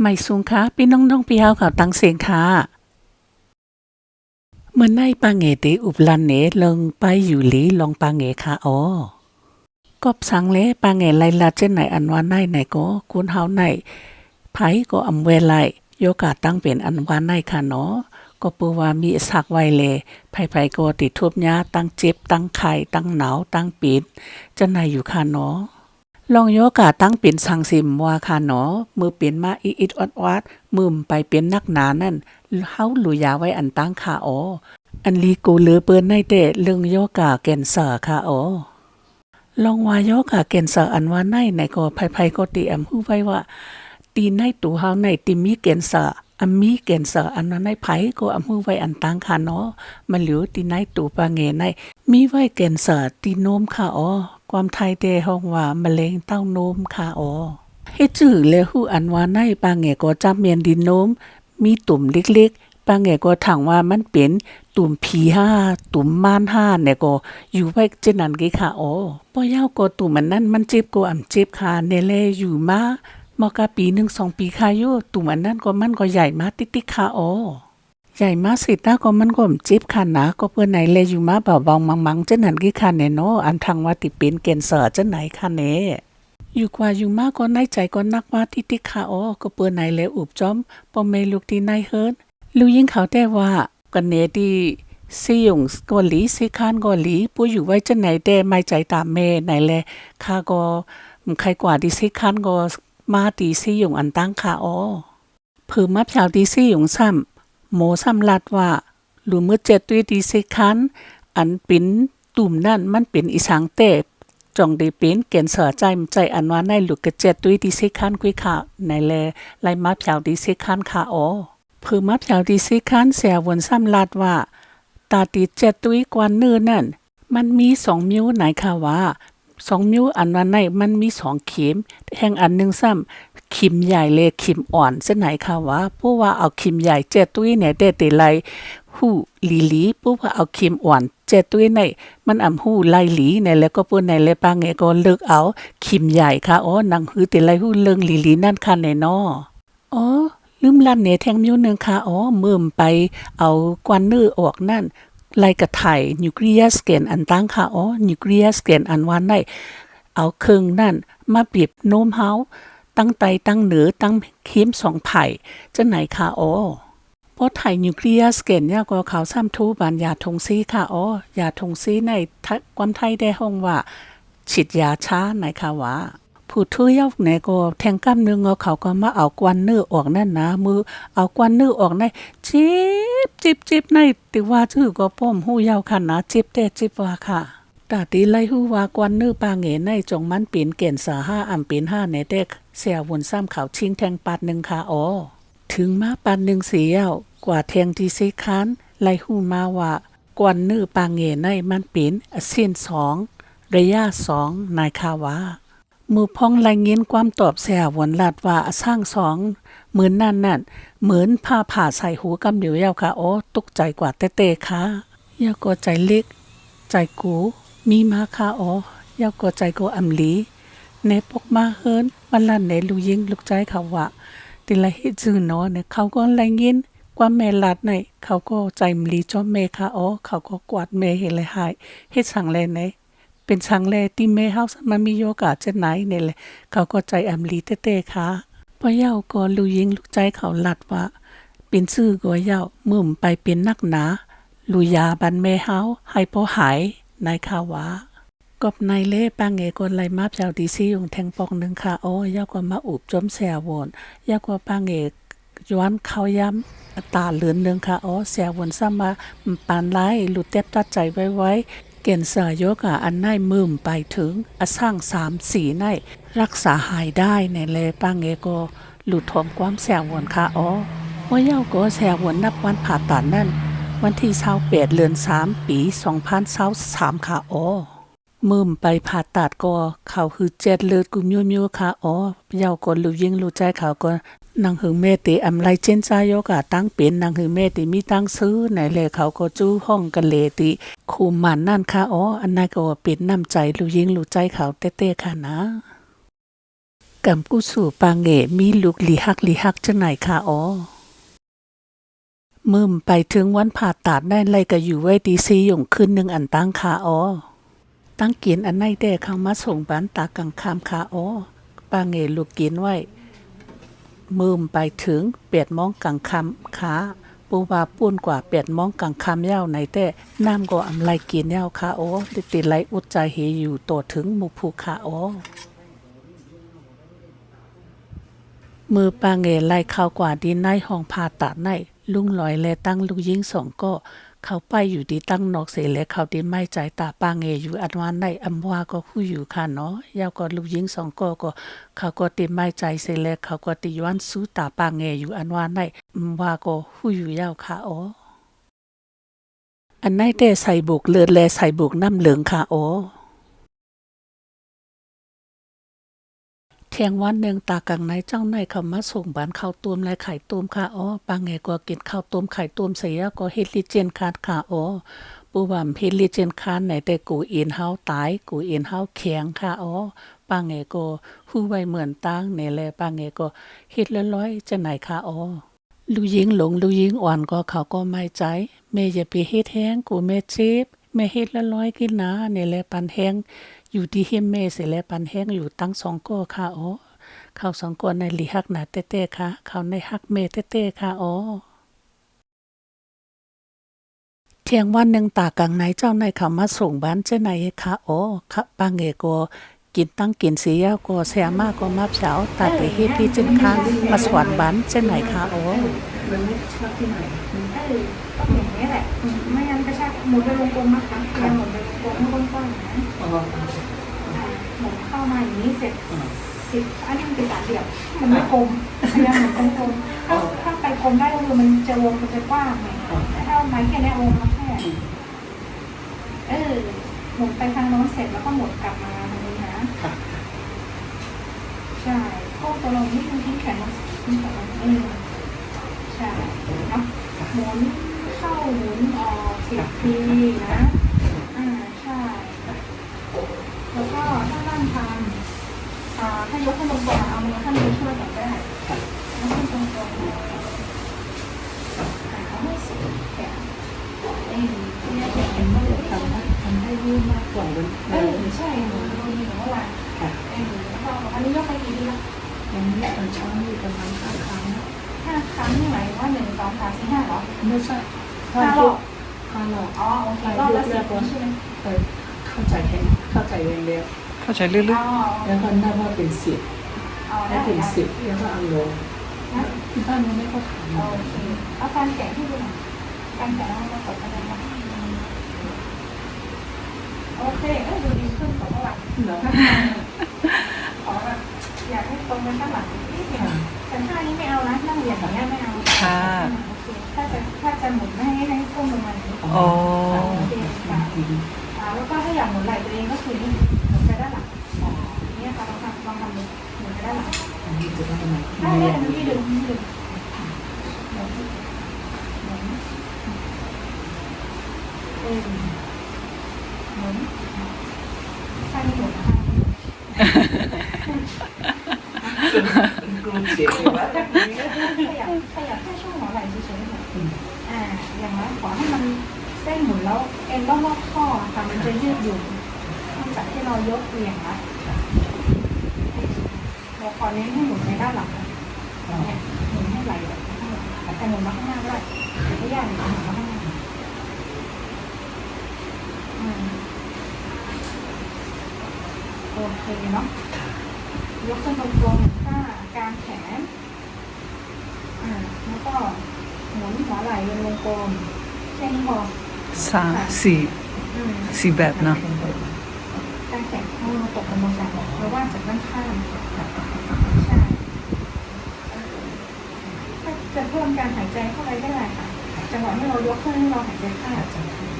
ไม่สูงค่ะพี่น้องน้องพี่เฮาเขาตั้งเสียงค่ะเมื่อในปางเงติอุบลันเนลงไปอยู่หลีลองปางเงค่ะอ๋อกอบสังเลปางเงไลลาเจนไหนอันว่าในไหนก็คุณเฮาในไผก็อำเวไลโยกาตั้งเป็นอันว่าในค่ะเนาะก็ปูว่ามีสักไว้เลไผๆก็ติดทุบยาตั้งเจ็บตั้งไข่ตั้งหนาวตั้งปิดจะไหนอยู่ค่ะเนาะ ลองโยกาตั้งเป็นสังสิมว่าค่ะเนาะมือเปลี่ยนมาอีอิดอดอดมืมไปเป็นนักหนานั่นเฮาหลุยาไว้อันตั้งค่ะอ๋ออันลีกูเหลือเปิ้นในเตะเรื่องโยกาแกนเซอร์ค่ะอ๋อลองว่าโยกาแกนเซอร์อันว่าในไหนก็ไผๆก็ติอำฮู้ไว้ว่า ตีในตูเฮาในติมีแกนเซอร์อันมีแกนเซอร์อันนั้นในไผก็อำฮู้ไว้อันตั้งค่ะเนาะมันเหลียวตีในตูปาเงในมีไว้แกนเซอร์ตีโนมค่ะอ๋อ ความไทยเตห้องว่ามะเร็งเต้านมค่ะอ๋อเฮ็ดจื้อเลยฮู้อันว่าในปางแงก็จับเมียนดินโนมมีตุ่มเล็กๆปางแงก็ถังว่ามันเป็นตุ่มผีห้าตุ่มม่านห้าเนี่ยก็อยู่ไว้เจนันกีค่ะอ๋อป้อยาวก็ตุ่มมันนั่นมันเจ็บก็อ่ำเจ็บค่ะเนแลอยู่มามอกะปีหนึ่งสองปีค่ะยู่ตุ่มอันนั้นก็มันก็ใหญ่มาติ๊กๆค่ะอ๋อ ใหญ่มาสิตาก็มันก็มจิบคันนะก็เพื่อไหนเลยอยู่มาเบาๆมังๆจะนั่นกี่คันเนเนาะอันทางว่าติเป็นเกณฑ์เสือจะไหนคันเนอยู่กว่าอยู่มาก็ในใจก็นักว่าที่ติค่ะอ๋อก็เปื้อไหนเลยอุบจอมปอมเมลูกที่ในเฮิร์นลูยิ่งเขาแต่ว่ากันเนที่ซี่ยงก็หลีสิคานก็หลีปูอยู่ไว้จะไหนแต่ไม่ใจตามเมไหนแลข้าก็ใครกว่าที่สิคานก็มาตีซี่ยงอันตั้งค่ะอ๋อเพิ่มมาเพียวที่ซี่ยงซ้ำ โมสำลัดว่าหรือเมื่อเจ็ดตุยดีสิคันอันเป็นตุ่มนั่นมันเป็นอีสังเตบจองได้เป็นเกณฑ์เสือใจมใจอันว่าในหลุกกระเจ็ดตุยดีสิคันกุยค่ะในแลไลมาเพียวดีสิคันค่ะอ๋อเพื่อมาเพียวดีสิคันเสียวนสำลัดว่าตาตีเจ็ดตุยกว่าเนื้อนั่นมันมีสองมิ้วไหนค่ะว่า สองมิ้วอันว่าในมันมีสองเข็มแห่งอันหนึ่งซ้ำขิมใหญ่เลยขิมอ่อนเส้นไหนค่ะว่าเพราะว่าเอาขิมใหญ่เจตุ้ยเนี่ยได้แต่ไลหู้ลีลีปุ๊บว่าเอาขิมอ่อนเจตุ้ยในมันอำหู้ไลหลีเนี่ยแล้วก็ปุ่นในเลปางเงก็เลิกเอาขิมใหญ่ค่ะอ๋อนังหือแต่ไลหู้เลิงลีลีนั่นค่ะในนออ๋อลืมลั่นเนี่ยแทงมิ้วหนึ่งค่ะอ๋อเมื่มไปเอากวนเนื้อออกนั่น ไล่กระไถ่นิวเคลียสแกนอันตั้งค่ะอ๋อนิวเคลียสแกนอันวันได้เอาเครื่องนั่นมาเปรียบโน้มเฮาตั้งไตตั้งเหนือตั้งเข้มสองไผ่จะไหนค่ะอ๋อพราะไทยนิวเคลียสแกนเนี่ยก็เขาซ้ำทูบานยาทงซีค่ะอ๋อยาทงซีในความไทยได้ห้องว่า ฉีดยาช้าไหนค่ะว่า ผู้ทุยอาไหนก็แทงกล้ามเนื้อเขาก็มาเอากวนเนื้อออกนั่นนะมือเอากวนเนื้อออกในจิบจิบจิบในติว่าชื่อก็ป้อมหู้ยาวค่ะนะจิบแต่จิบว่าค่ะตาตีไล่หู้ว่ากวนเนื้อปลาเหงในจงมันป็นเกณฑ์สาห้าอ่ำป็นห้าในเด็กเสียวนซ้ำเขาชิงแทงปัดหนึ่งค่ะอ๋อถึงมาปัดหนึ่งเสียวกว่าแทงที่ซีคันไล่หู้มาว่ากวนเนื้อปลาเหงในมันป็นเส้นสองระยะสองนายคาวา มือพองรายเงินความตอบแสวนลาดว่าสร้างสองเหมือนนั่นนั่นเหมือนผ้าผ่าใส่หูกำเดียวยาวค่ะโอ้ตกใจกว่าเต้เต้ค่ะยาก็ใจเล็ก ใจกูมีมาค่ะอ๋อยาก็ใจกูอำลีในปกมาเฮิรนวันลันในลูยิงลูกใจเขาว่าติละเฮ็ดซื่อเนาะเนี่ยเขาก็รายเงินความแม่ลาดในเขาก็ใจมลีจอมเมค่ะอ๋อเขาก็กวาดเมเฮเลยหายเฮ็ดสั่งแลไหน เป็นชังแลที่เมเฮาส์มันมีโอกาสจะไหนเนี่ยแหละเขาก็ใจแอำลีเต้ๆค่ะพอเย้าก็ลูยิงลูกใจเขาหลัดว่าเป็นชื่อก็เย้ามื่มไปเป็นนักหนาลูยาบันเมเฮาให้พอหายนายคาวากบนายเล่ปางเงกนไลมาเจ้าดีซี่ยู่แทงปองหนึ่งค่ะโอ้ยาก็มาอุบจมแสววนยาก็ปางเงกย้อนเขาย้ำตาเหลือนหนึ่งค่ะโอ้แสวนซ้ำมาปานไล่หลุดเต็บตัดใจไว้ไว้ เกณฑ์เสือยกะอันน่ายมืมไปถึงอสร้างสามสีในรักษาหายได้ในเลปังเอโกหลุดทมความแสววนค่ะอ๋อว่าเย้าก็แสววนนับวันผ่าตัดนั่น วันที่เศร้าเปดเดือนสามปีสองพันเศร้าสามค่ะอ๋อมืมไปผ่าตัดก็เขาคือเจ็ดเลือดกุมยัวยัวค่ะอ๋อเย้าก็รู้ยิ่งรู้ใจเขาก็ นางหึงเมติอำไลเจนจายกะตั้งเป็นนางหึงเมติมีตั้งซื้อไหนเลยเขาก็จู้ห้องกันเลติคูมันนั่นค่ะอ๋ออันนั้นก็เป็นน้ำใจรู้ยิ่งรู้ใจเขาเต้ๆค่ะนะกำกู้สู่ปางเหงมีลูกหลีฮักหลีฮักจังไหนค่ะอ๋อมึมไปถึงวันผ่าตัดได้ไรก็อยู่ไว้ดีซีหยงคืนหนึ่งอันตั้งค่ะอ๋อตั้งเกียนอันไหนแด่เข้ามาส่งบ้านตากังคามค่ะอ๋อปางเหงลูกเกียนไว้ มืมไปถึงเปียดมองกังคำขาปูว่าปูนกว่าเปียดมองกังคำเย้าในแต่น้ำก็อำไลกินเย้าค่ะโอ้ติติไลอุดใจเหอยู่โตถึงมุภูค่ะโอ้มือปางเงไล่เข้ากว่าดีในห้องผ่าตัดในลุงลอยและตั้งลูกยิงสองก็ เข้าไปอยู่ดีตั้งนอกเสและเขาดีไม่ใจตาปางเงอยู่อันวานในอำว่าก็คู่อยู่ค่ะเนาะยาวก็ลูกยิงสองก็ก็ เขาก็ติไม่ใจเสยแลเขาก็ติย้อนสู้ตาปางเงอยู่อันว่าในอืมว่าก็หู้อยู่ยาวค่ะอ๋ออันไหนแต่ใส่บุกเลือดแลใส่บุกน้ำเหลืองค่ะอ๋อ เที่ยงวันหนึ่งตากังในเจ้าในเขามาส่งบ้านข้าวต้มและไข่ต้มค่ะอ๋อปางเงก็กินข้าวต้มไข่ต้มเสียก็เฮลิเจนคาดค่ะอ๋อปูวามเฮลิเจนคานไหนแต่กูเอ็นเฮาตายกูเอ็นเฮาแข็งค่ะอ๋อปางเงก็ฮู้ไว้เหมือนตั้งในแลปางเงก็เฮ็ดร้อยๆจะไหนคะอ๋อลูกยิงหลงลูกยิงอ่อนก็เขาก็ไม่ใจแม่อย่าไปเฮ็ดแห้งกูแม่เจ็บแม่เฮ็ดร้อยกินนะในแลปันแห้ง อยู่ที่เฮมแม่เสแลปันแห้งอยู่ตั้งสองก็ค่ะอ๋อเขาสองคนในหลีฮักหนาเต้ๆค่ะเขาในฮักเมเต้ๆค่ะอ๋อเที่ยงวันหนึ่งตากังในเจ้าในเขามาส่งบ้านเจ้าในค่ะอ๋อค่ะปางเงก็กินตั้งกินเสียก็เสียมากก็มาเฉาแต่ไปเฮ็ดที่จินคานมาสวนบ้านเจ้าไหนคะโอ้มันไม่ชอบที่ไหนเออต้องอย่างนี้แหละไม่งั้นกระชากหมุนไปวงกลมนะคะหมุนไปวงกลมให้กว้างๆนะอ๋ออ่า หมุนเข้ามาอย่างนี้เสร็จสิบอันนี้มันเป็นสามเหลี่ยมมันไม่กลมพยายามหมุนกลมๆถ้าถ้าไปกลมได้ก็คือมันจะวงมันจะกว้างไงแต่ถ้าไม้แค่เนี้ยวงมาแค่เออหมุนไปทางโน้นเสร็จแล้วก็หมุนกลับมาทางนี้นะค่ะใช่โค้งตัวลงนี่มันทิ้งแขนลงทิ้งแขนลงเออใช่เนาะหมุนเข้าหมุนออกสิบทีนะ อ่าใช่ แล้วก็ถ้านั่งทำอ่า ถ้ายกขึ้นตรงๆเอามือข้างนี้ช่วยกันก็ได้ยกขึ้นตรงๆอ่าเอาให้สุดแขนเอ้ยเนี่ยแขนก็เหลือทำให้ทำให้ยืดมากกว่ามันเออใช่หนูดูดีหนูว่าค่ะเออแล้วก็อันนี้ยกไปกี่ทีละยังนี้ตอนเช้ามีประมาณห้าครั้งห้าครั้งนี่หมายถึงว่าหนึ่งสองสามสี่ห้าเหรอไม่ใช่ห้ารอบห้ารอบอ๋อโอเครอบละสิบใช่ไหมเข้าใจแค่เข้าใจเองแล้ว เข้าใจลึกอ๋อแล้วก็นับว่าเป็นสิบเอาแล้ได้วเป็นได้สิบแล้วก็เอาลงนะที่บ้านมันไม่ก็ทำโอเคเอาการแกะให้ดูหน่อยการแกะแล้วเรากดอะไรนะโอเคเอ้ยดูดีขึ้นกว่าเมื่อวานเหรอขอแบบอยากให้ตรงไปข้างหลังนิดเดียวแต่ท่านี้ไม่เอานะนั่งเหยียดอย่างเงี้ยไม่เอาๆค่ะโอเคถ้าจะถ้าจะหมุนไม่ให้ให้ก้มลงมาอย่างนี้โอ้โอเคค่ะอ่าแล้วก็ถ้าอยากหมุนไหล่ตัวเองก็คือนี่หมุนไป ด้านหลังอ๋อเนี่ยค่ะลองทำลองทำดูหมุนไปด้านหลังอันนี้จะได้ไมได้ได้อันนี้ดึงนี่ดึงหมุนเออหมุนข้างนี้หมุนข้างนี้กลุ่มเสียงว่าขยับขยับแค่ช่วงหัวไหล่เฉยๆอ่าอย่างนั้นขอให้มันได้หมุนแล้วเอ็นรอบๆข้อค่ะมันจะยืดหยุ่น จากที่เรายกเหวี่ยงนะเราขอเน้นให้หมุนในด้านหลังนะเนี่ยหมุนให้ไหลแบบข้างหลังแต่หมุนมาข้างหน้าก็ได้แต่ไม่ยากเลยหมุนมาข้างหน้าอืมโอเคเนาะยกขึ้นตรงๆถ้ากางแขนอ่าแล้วก็หมุนหัวไหล่เป็นวงกลมแค่นี้พอสามสี่อืมสี่แบบเนาะ การแข่งข้างมาตกกันตรงกลางหรือว่าจากด้านข้างใช่ถ้าจะเพิ่มการหายใจเข้าไปได้ค่ะ จังหวะที่เรายกขึ้นให้เราหายใจเข้า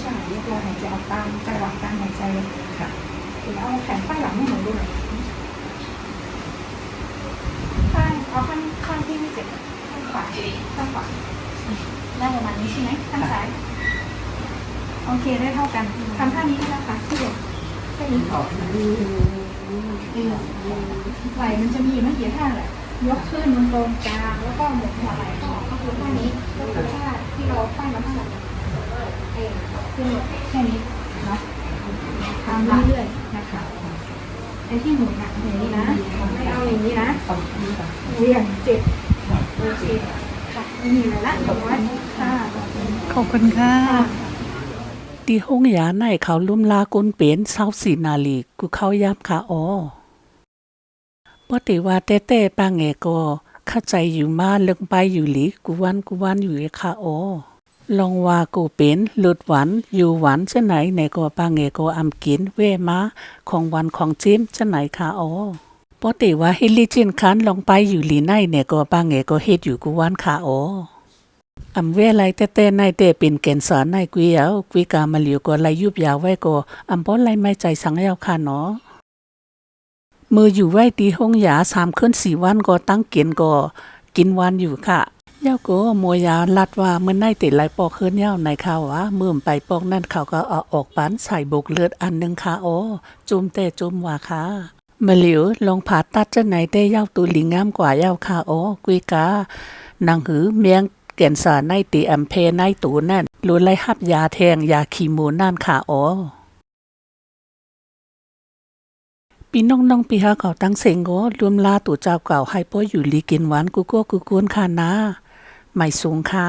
ใช่ยกเราหายใจออกตามจังหวะการหายใจค่ะเดี๋ยวเอาแขนข้างหลังให้หนูดูหน่อยข้างเอาข้างข้างที่ไม่เจ็บข้างขวาข้างขวาได้ประมาณนี้ใช่ไหมข้างซ้ายโอเคได้เท่ากันทำท่านี้ได้แล้วค่ะที่เดียวแค่นี้ออก ไหลมันจะมีอยู่ไม่กี่ท่าแหละยกขึ้นตรงกลางแล้วก็หมุนหัวไหล่ออกก็คือท่านี้ก็คือท่าที่เราปั้นมาทั้งหมดเองขึ้นหมดแค่นี้นะทำเรื่อยๆนะคะไอ้ที่หมุนอะอย่างนี้นะไม่เอาอย่างนี้นะเอาที่แบบเวียงเจ็บโอเคค่ะไม่มีอะไรละตรงนั้นค่ะขอบคุณค่ะ ตีห้องยาในเขาลุ่มลากุนเป็นเศร้าสีนาลีกูเข้ายามขาอ๋อปติว่าเต้เต้ปางเงก็เข้าใจอยู่มาเลิงไปอยู่หลีกูวันกูวันอยู่ไอ้ขาอ๋อลองว่ากูเป็นหลุดหวันอยู่หวันจะไหนในก็ปางเงก็อำกินเวมาของวันของจิ้มจะไหนขาอ๋อปติว่าฮิลิจินคันลองไปอยู่หลีในเนี่ยก็ปางเงก็เฮ็ดอยู่กูวันขาอ๋อ อำเวไลเตเตในเตเป็นเกณฑ์สอนในกุยเอากุยกามาเหลียวก็ไลยุบยาวไว้ก็อำบ่ไลไม่ใจสังยาวค่ะเนาะมืออยู่ไว้ตีห้องยาสามขึ้นสี่วันก็ตั้งเกณฑ์ก็กินวันอยู่ค่ะเย้าก็มวยาลัดว่าเมื่อในติไหลปอกขึ้นเย้าในข่าวว่ามื่มไปปอกนั่นเขาก็เอาออกปันใส่บกเลือดอันหนึงค่ะโอ้จุมเตจุมว่าค่ะมาเหลียวลองผ่าตัดจะไหนได้เย้าตัวหลิงงามกว่าเย้าค่ะโอ้กุยกานางหือเมียง เกียนสารในตีแอมเพในตูนั่นรู้ไล่หับยาแทงยาขีมูนั่นค่ะอ๋อปีน้องน้องปีฮาเขาตั้งเสงโกรวมลาตู่เจ้าเก่าให้ป้ออยู่ลีกินหวานกูก็กูกวนค่ะนะไม่สูงค่ะ